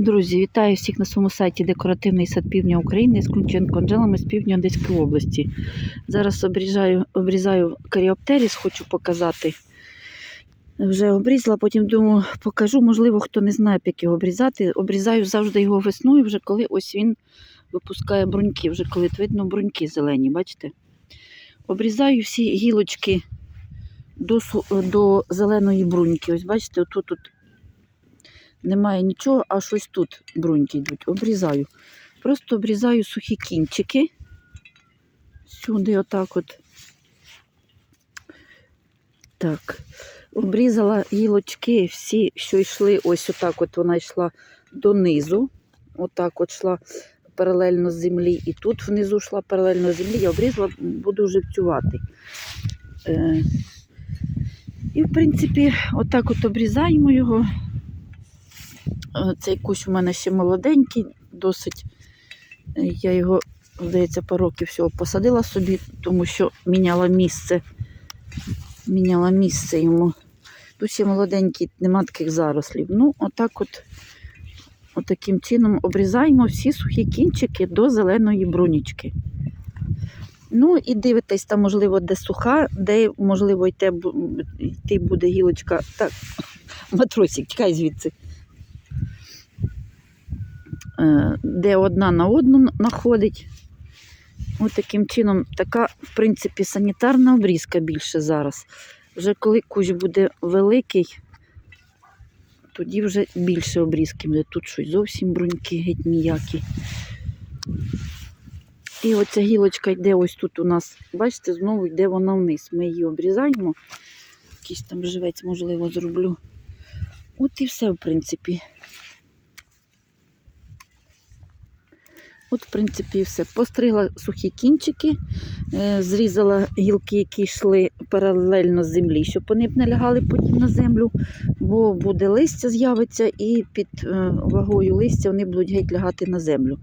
Друзі, вітаю всіх на своєму сайті Декоративний сад Півдня України з Клунченко Анжелами з півдня Одеської області. Зараз обрізаю, обрізаю каріоптеріс, хочу показати. Вже обрізала, потім думаю, покажу. Можливо, хто не знає, як його обрізати. Обрізаю завжди його весною, вже коли ось він випускає бруньки, вже коли видно бруньки зелені, бачите? Обрізаю всі гілочки до, до зеленої бруньки. Ось бачите, отут тут немає нічого, а щось тут бруньки йдуть. Обрізаю. Просто обрізаю сухі кінчики. Сюди отак от. Так. Обрізала гілочки всі, що йшли, ось отак от вона йшла донизу. Отак от йшла паралельно з землі. І тут внизу йшла паралельно з землі. Я обрізала, буду живцювати. Е, і, в принципі, отак от обрізаємо його. Е, Цей кущ у мене ще молоденький, досить. Е, Я його, здається, пару років всього посадила собі, тому що міняла місце. Міняла місце йому. Тут ще молоденький, нема таких зарослів. Ну, отак от, отаким чином обрізаємо всі сухі кінчики до зеленої брунічки. Ну і дивитесь, там, можливо, де суха, де, можливо, йти, буде гілочка. Так, матросик, тікай звідси. Е, де одна на одну находить. Ось таким чином, така, в принципі, санітарна обрізка більше зараз. Вже коли кущ буде великий, тоді вже більше обрізки буде. Тут щось зовсім бруньки геть ніякі. І оця гілочка йде ось тут у нас, бачите, знову йде вона вниз. Ми її обрізаємо. Якийсь там живець, можливо, зроблю. От і все, в принципі. От, в принципі, все. Постригла сухі кінчики, е, зрізала гілки, які йшли паралельно з землі, щоб вони б не лягали потім на землю, бо буде листя з'явиться і під е, вагою листя вони будуть геть лягати на землю.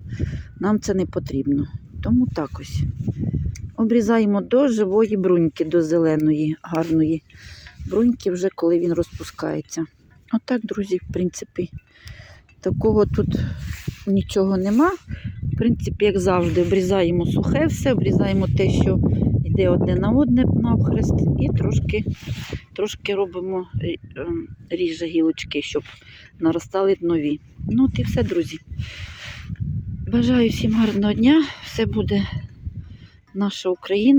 Нам це не потрібно. Тому так ось. Обрізаємо до живої бруньки, до зеленої, гарної бруньки, вже коли він розпускається. Отак, друзі, в принципі, такого тут нічого нема. В принципі, як завжди, обрізаємо сухе все, обрізаємо те, що йде одне на одне навхрест, і трошки, трошки робимо е, ем, ріже гілочки, щоб наростали нові. Ну, от і все, друзі. Бажаю всім гарного дня. Все буде наша Україна.